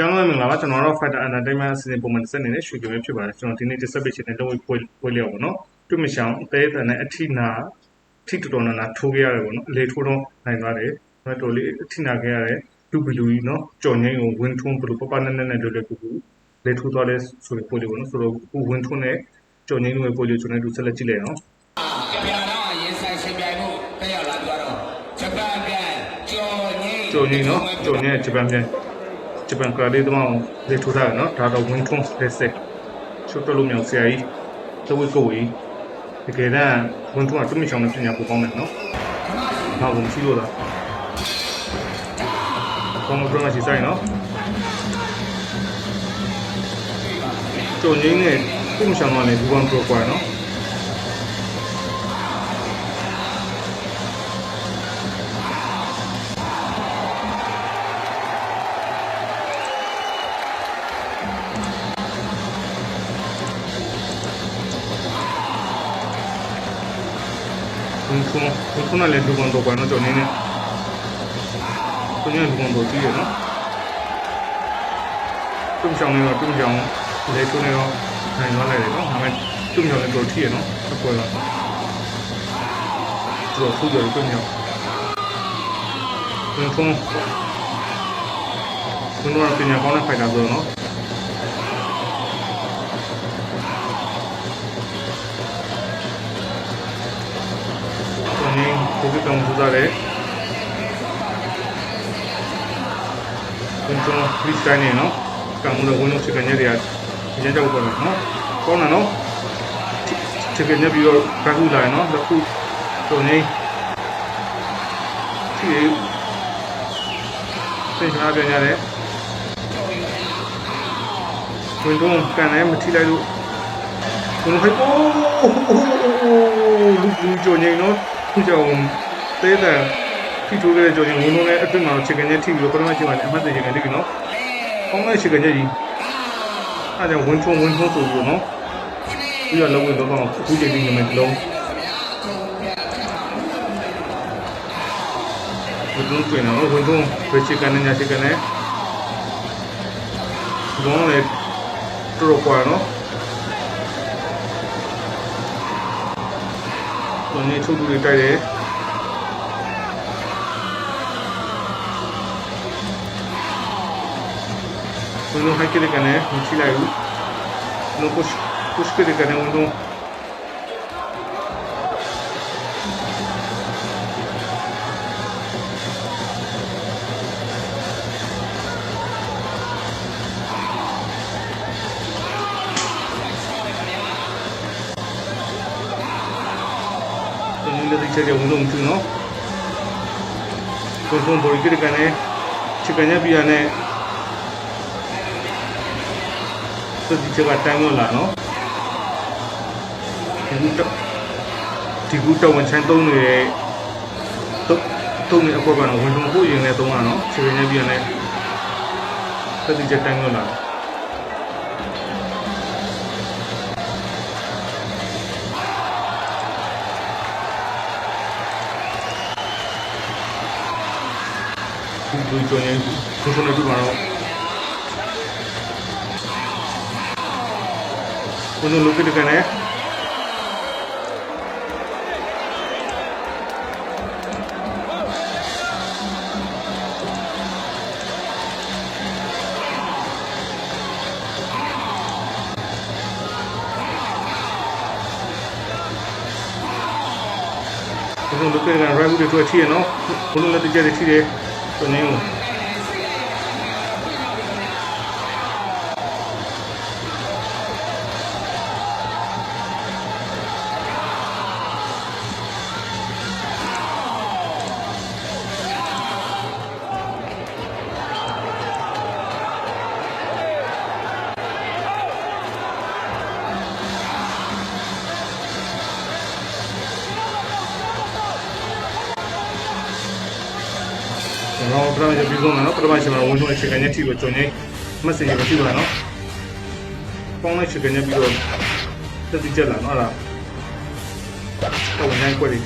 ပြောင်းလဲမင်္ဂလာပါကျွန်တော်တို့ Fighter Entertainment အစီအစဉ်ပုံမှန်ဆက်နေတဲ့ရွှေကြိုပဲဖြစ်ပါတယ်ကျွန်တော်ဒီနေ့တစ်ဆက်ပေးချင်တဲ့တော့ပွဲပွဲလျောက်ပါနော်တွေ့မရှောင်အသေးအတန်နဲ့အထိနာအထိတော်တော်နာနာထိုးခဲ့ရတယ်ပေါ့နော်အလေထိုးတော့နိုင်သွားတယ်ဒါတော်လေးအထိနာခဲ့ရတယ်ဒူဘလူကြီးနော်ကြော်ငိမ့်ကိုဝင်းထွန်းဘလူပပနဲ့နဲ့နဲ့တို့လည်းကူကူလေထိုးသွားတဲ့ဆိုတဲ့ပွဲလေးပေါ့နော်ဆိုတော့ကူဝင်းထွန်းနဲ့ကြော်ငိမ့်တို့ရဲ့ပွဲလေးကျွန်တော်တို့ဆက်လက်ကြည့်လိုက်အောင်ကဗျာတော့ရင်ဆိုင်ရှင်ပြိုင်မှုတက်ရောက်လာကြတော့ဂျပန်ကန်ကျော်ငိမ့်ကြော်ငိမ့်နော်ကြော်ငိမ့်ရဲ့ဂျပန်ပြန် ဂျပန်ကလေးတမောင်လေထိုးထားတယ်နော်ဒါတော့ဝင်းထွန်းလက်ဆက်ချိုးတော်လို့မြောက်ဆရာကြီးသဝိကိုဝီတကယ်တမ်းဝန်ထုံးကတွမချောင်းနဲ့ပညာပိုကောင်းတယ်နော်။နောက်ဘူးရှိလို့လား။ကောင်းလို့မရှိဆိုင်နော်။ကြုံငင်းနဲ့တွမချောင်းကလည်းဘူကောင်ပရိုကွာနော်။ဝန် ထုံးဝန်ထုံးကလည်းဘူကောင်ပရိုကွာနော်ကြုံငင်းနဲ့။တွင်ရဘူကောင်ပရိုကြည့်ရနော်။တွမချောင်းနဲ့တော့တွမချောင်းလေထုံးနဲ့တော့နိုင်သွားလိုက်တယ်နော်။ဒါပေမဲ့တွမချောင်းလည်းပရိုထီရနော်။အပေါ်တော့သူတို့ဖူးကြတယ်တွမချောင်း။ဝန်ထုံးဝန်ထုံးကပညာကောင်းတဲ့ဖိုက်တာဆိုတော့နော်ကျွန် ကိုကကောင်စသားတယ်ကျွန်တော်ခရစ်စတိုင်းနေနော်ကံမှုတော့ဝင်လို့ချစ်ကနေရရအရင်ကြောက်ပေါ်တယ်နော်ကောင်းတာနော်ချစ်ကနေပြီးတော့ကကူလာနော်လက်ခုကျွန်နေချီစိတ်ထားပြန်ရတယ်ဝင်တော့ကန်လည်းမထိလိုက်လို့ကျွန်တော်ဟိုအိုးလူလူကြုံနေနော်ခုကြောင် သေးတယ်ထိထိုးခဲ့တဲ့ကြုံနေဝင်လုံးနဲ့အတွင်းမှာချစ်ကနေထိပြီးတော့ပထမချိန်မှာအမှတ်တရကနေပြီနော်ကောင်းတဲ့ချစ်ကနေကြီးအဲဒါကြောင့်ဝင်ချုံဝင်ချုံဆိုပြီးတော့နော်ပြီးတော့လုံးဝတော့အခုချိန်ကြီးနေမယ်လုံးဝင်လုံးတွင်နော်ဝင်လုံးဘယ်ချစ်ကနေညာချစ်ကနေလုံးလေတော်တော်ကွာနော်ဒီနေ့ထုတ်တူတွေတိုက်တယ် ဘယ်လိုဟိုက်ကြတဲ့ကနေမချိလိုက်ဘူး။နော် push push ကြတဲ့ကနေဝန်တော့ဒီနေ့လည်းချက်ချက်ဝန်တော့မချူနော်။ဘယ်လိုဘော်ကြတဲ့က နေချစ်ကနေပြရနဲ့စဒီချက်ကတိုင်းလို့လာနော်ဒီကူတော့ဒီကူတော့ဝန်ချမ်းသုံးနေတဲ့တော့သုံးနေအကွက်ကတော့ဝန်ထုံဖို့ရင်နဲ့သုံးရနော်ချစ်ကနေပြရနဲ့စဒီချက်တိုင်းလို့လာဒီလူကြောင့်ရင်ခုခုနဲ့ဒီမှာတော့ కొంచెం లుక్ ఇటుకనే కొంచెం లుక్ ఇటుకనే డ్రైవ్ ఇటు వచ్చి ఏనో కొంచెం లెట్ చేసి వచ్చిరే కొంచెం ပထမကျပြီးဆုံးမယ်နော်ပထမချိန်မှာဝန်ထုံးအခြေခံညက်ထိလို့ကျွန်တော်မက်ဆေ့ချ်ပဲကြည့်ပါနော်ပေါင်းလိုက်အခြေခံညက်ပြီးတော့တက်တိကျလာနော်အဲ့ဒါဟိုနိုင်ခွက်လေး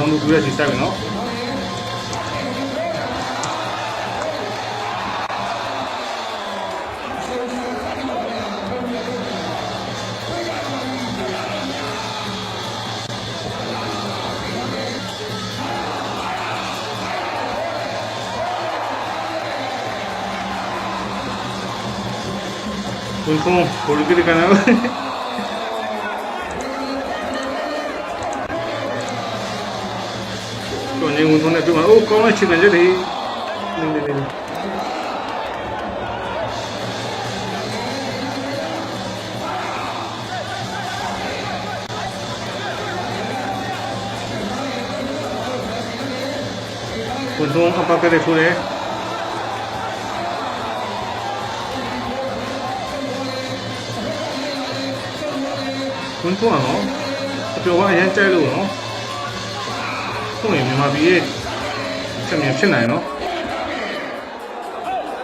半分ぐらい小さめの。これこの、これくらいかなะတော်နေဝင်ထုံးနေပြမှာအိုးကောင်းတဲ့ခြေခံချက်တွေနေနေနေဝင်ထုံးအပတ်ကလေးထိုးတယ်ဝင်ထုံးအောင်အကျော်ကအရင်ကြိုက်လို့နော် ဟုတ်ရင်မြန်မာပြည်ရဲ့ချက်မြန်ဖြစ်နိုင်နော်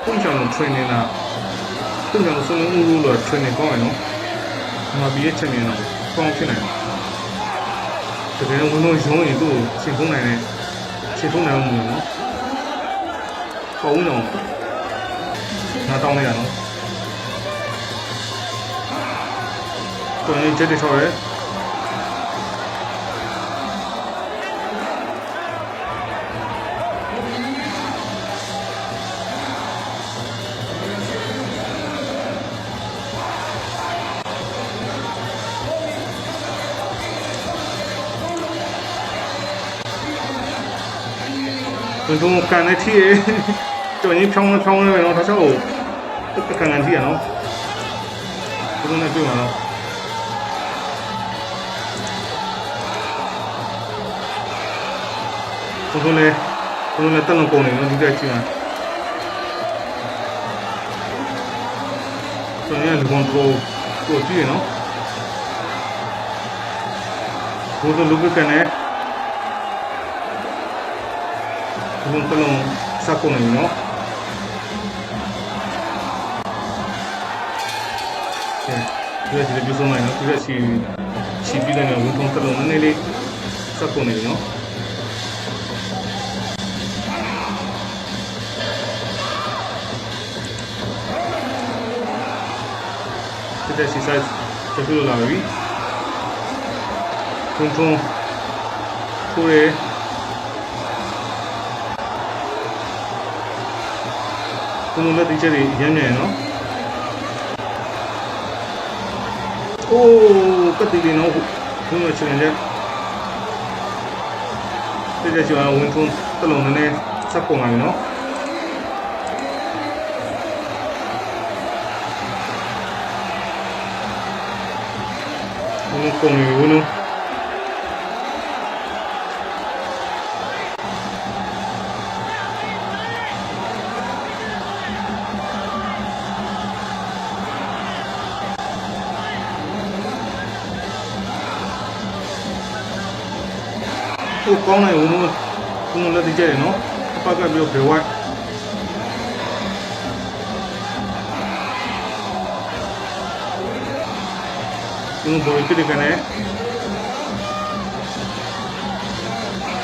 ပုံချောင်းလို့ training လားပုံချောင်းလို့ဆုံးလုံးဦးလို့ training ကောင်းရနော်မြန်မာပြည်ရဲ့ချက်မြန်တော့ကောင်းဖြစ်နိုင်တယ်တကယ်လို့ဝန်လုံးရုံးရင်သူ့ကိုရှင်းဖုံးနိုင်တဲ့ရှင်းဖုံးနိုင်မှုနော်ပေါ့ဦးတော့ငါတောင်းလိုက်ရနော်တော်ရင်ချက်တွေ ထောက်ရဲဝင်ထုံးကန်တဲ့ထိရဲတော်ရင်ဖြောင်းဖြောင်းနေတော့တော့တက်ကန်ကန်ထိရနော်ဘယ်လိုနဲ့တွေ့မှာတော့ဘယ်လိုလဲဘယ်လိုလဲတက်လုံးပုံနေနော်ဒီတက်ချင်းတော်ရင်လူကုန်တော့ကိုကြည့်ရနော်ဘယ်လိုလုပ်ကန်နေဘုံတလုံးစက်ကုန်နေနော်ကဲဒီလိုပြဆုံးနိုင်နော်ဒီလက်ရှိရှိပြီးတယ်နော်ဘုံတ လုံးနည်းနည်းလေးစက်ကုန်နေနော်ဒီလက်ရှိ size တပြလို့လာပြီဘုံထုံးကိုရဲ ဘုံလုံးလက်တိချက်တွေရမ်းမြန်နော်အိုးကတိလေးနော်ဘုံလုံးချင်တယ်ဒီကြကျော်ဝင်ထုံးတလုံးနည်းနည်းစက်ပုံလာပြီနော်ဘုံလုံးပုံနေဘုံလုံး ကောင်းလိုက်ဘုံလုံးဘုံလုံးလက်တိချက်တွေနော်အပတ်ကပြီးတော့ဘယ်ဝိုက်ဘုံလုံးပေါ်ကြည့်ကနေ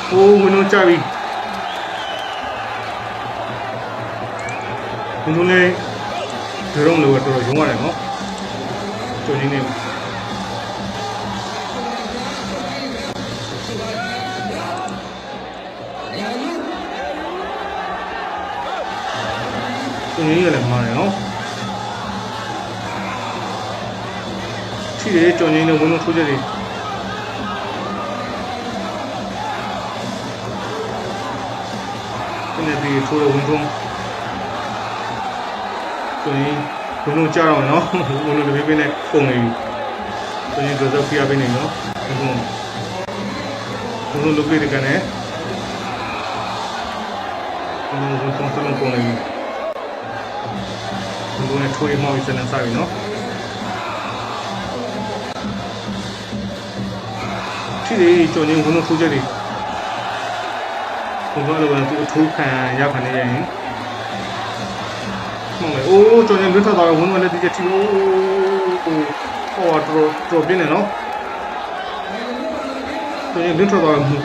ဟိုဘုံလုံးကြပြီဘုံလုံးလေးဒရုံးလို့တော့ရုံးရတယ်နော်ကျိုးကြီးနေ သူငင်းရလည်းမှားတယ်နော်ချီရဲကြော်ငင်းနဲ့ဝင်းလုံးထိုးချက်တွေဒီနေ့ဒီထိုးရဝင်းထုံးသူငင်းဝင်းလုံးကြားတော့နော်ဝင်းလုံးတစ်ပေးပေးနဲ့ပုံနေပြီသူငင်းတော့ဖိအားပေးနေနော်ဝင်းထုံးဝင်းလုံးလုတ်လေးတကန်နဲ့ဝင်းလုံးဝင်းထုံးစလုံးပုံနေပြီ ဘုံနဲ့ထိုးရမောက်ပြီးစနေစားပြီနော်ထိတွေကြော်နေဘုံတို့ထိုးချက်တွေဘုံတို့လည်းသူထိုးခံရခံနေရရင်မှန်တယ်အိုးကြော်နေလွတ်ထွက်သွားတော့ဘုံတို့လည်းဒီချက်ထိအိုးဟိုတော်တော်ပြင်းနေနော်ကျွန်တော်လင်းထွက်သွားမူ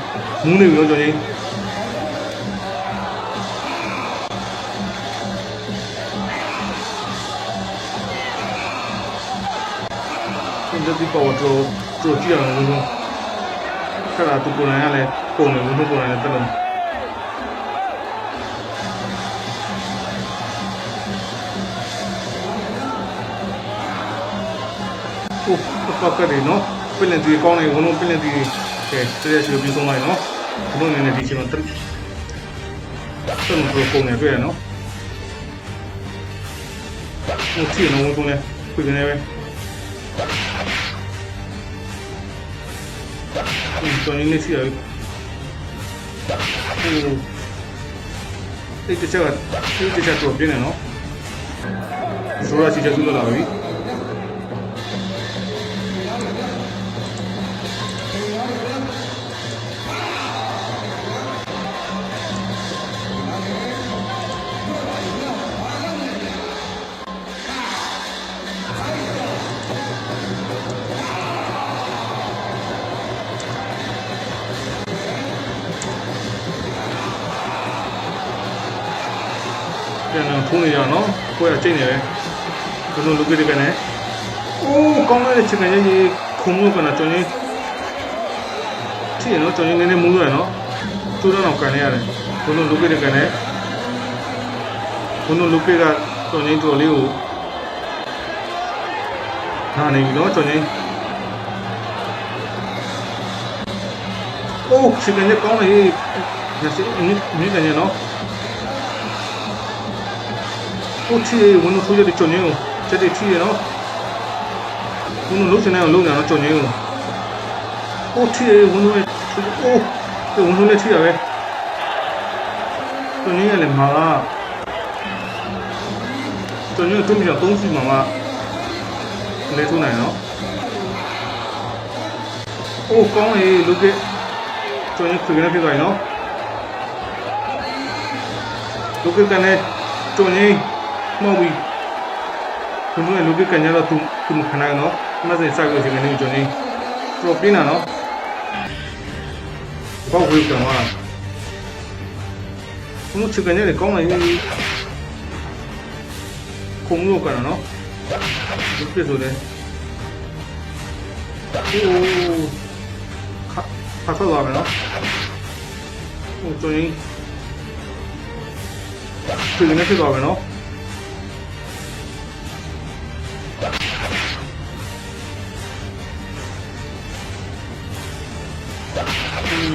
မူးနေပြီတော့ကျွန် တော်ကျွန်တော်ဒီပေါ်တော့တို့ကြည့်အောင်လို့ခါတာသူကိုယ်တိုင်ကလည်းပုံနေဘူးသူကိုယ်တိုင်လည်းတက်လို့ဟိုပတ်ကလေးနော်ပင်လင်တီကောင်းနေဘုံလုံးပင်လင်တီကဲတရက်ရှိပြီးဆုံးလိုက်နော်ဘုံလုံးနေနေဒီချိန်မှာတက်တက်လို့ပုံနေတွေ့ရနော်ဟိုချီနော်ဘုံလုံးလည်းပြနေပဲ ဒီတော့နေနေစီရဟိုဒီတချက်ကဒီတချက်တော့ပြနေနော်ဆိုရစီချက်စုလို့လာပြီ ပြန်တော့ထုံးနေကြနော်ကိုယ်ကချိန်နေပဲဘယ်လိုလုပ်ကြည့်ကနေအိုးကောင်းတဲ့ချိန်နေကြီးခုံလို့ကနော်ကျွန်တော်ကြည့်ရနော်ကျွန်တော်နည်းနည်းမူးရနော်ကျိုးတော့ကန်နေရတယ်ဘယ်လိုလုပ်ကြည့်ကနေဘယ်လိုလုပ်ကြည့်ကကျွန်တော်တော်လေးကိုနာနေပြီနော်ကျွန်တော်အိုးချိန်နေကောင်းနေညစီမြင်းမြင်းနေနော်ဟိုချီဝန်လို့ဆိုရတဲ့ကျွန်နေ ကိုချက်တဲ့ချီရနော်ဝန်လို့လုံးစနေအောင်လုံးနေအောင်ကျွန်နေကိုဟိုချီဝန်လို့အိုးဒီဝန်လို့လည်းချီရပဲကျွန်နေရလည်းမှာကျွန်နေတို့မြောက်သုံးစီမှာမှာလဲထုံးနိုင်နော်အိုးကောင်းလေလူကကျွန်နေခွေကနေဖြစ်သွားပြီနော်လူကကနေကျွ န်နေမောက်ပြီသူတို့လူကကညာတော့သူသူခဏနော်မစင်စကောချင်နေကြနေပရိုပင်းနာနော်ဘောက်ဝေးကမှာဘုံချကညာလေကောင်းလိုက်ခုံလို့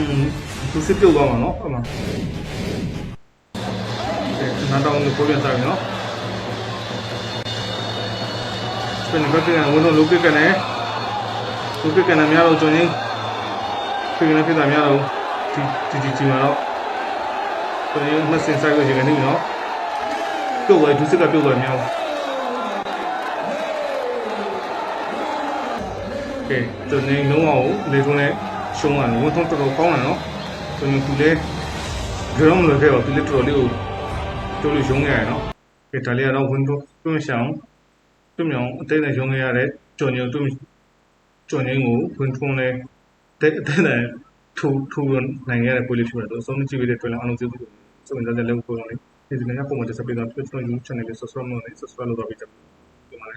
သွားမယ်နော်ဟိုကျွင်းသူနေဖြစ်သွားမယ်နော်သူစစ်ပြုတ်သွားမှာနော်အဲ့မှာအဲနားတောင်းလို့ပြန်စားပြီနော်ပြန်ဘက်ကကဝန်တော့လုကကနေလုကကနေများတော့ကျွန်တော်ပြင်နေဖြစ်တာများတော့ဒီဒီဒီဒီမှာတော့ကျွန်တော်မစင်ဆိုင်ကိုချိန်နေပြီနော်ပြုတ်သွားဒုစစ်ကပြုတ်သွားများကဲကျွန်တော်လုံးအောင်လေထုံးနဲ့ ရှုံးရတယ်ဝန်ထုံးတော်တော်ကောင်းတယ်နော်ကျွန်တော်သူလည်းကြောင်းလို့ခဲ့တော့သူလည်းတော်တော်လေးကိုတို့လို့ရုံးခဲ့ရတယ်နော်ကဲဒါလေးကတော့ဝန်ထုံးတွန်းဆောင်တွန်းမြောင်အသေးနဲ့ရုံးခဲ့ရတဲ့ကြော်ညုံတွန်းကြော်ညင်းကိုဝန်ထုံးလည်းတဲ့အသေးနဲ့ထူထူနိုင်ရတဲ့ပွဲလေးဖြစ်ပါတယ်တော့အဆုံးကြည့်ပြီးတဲ့တွေ့လာအောင်လို့ကျေးဇူးတင်ပါတယ်စုံစမ်းတဲ့လက်ကိုပေါ်အောင်လေးဒီနေ့ကပုံမှန်တက်ဆက်ပေးတော့ကျွန်တော် YouTube channel လေး subscribe လုပ်နေ subscribe လုပ်တော့ပြီးကြပါ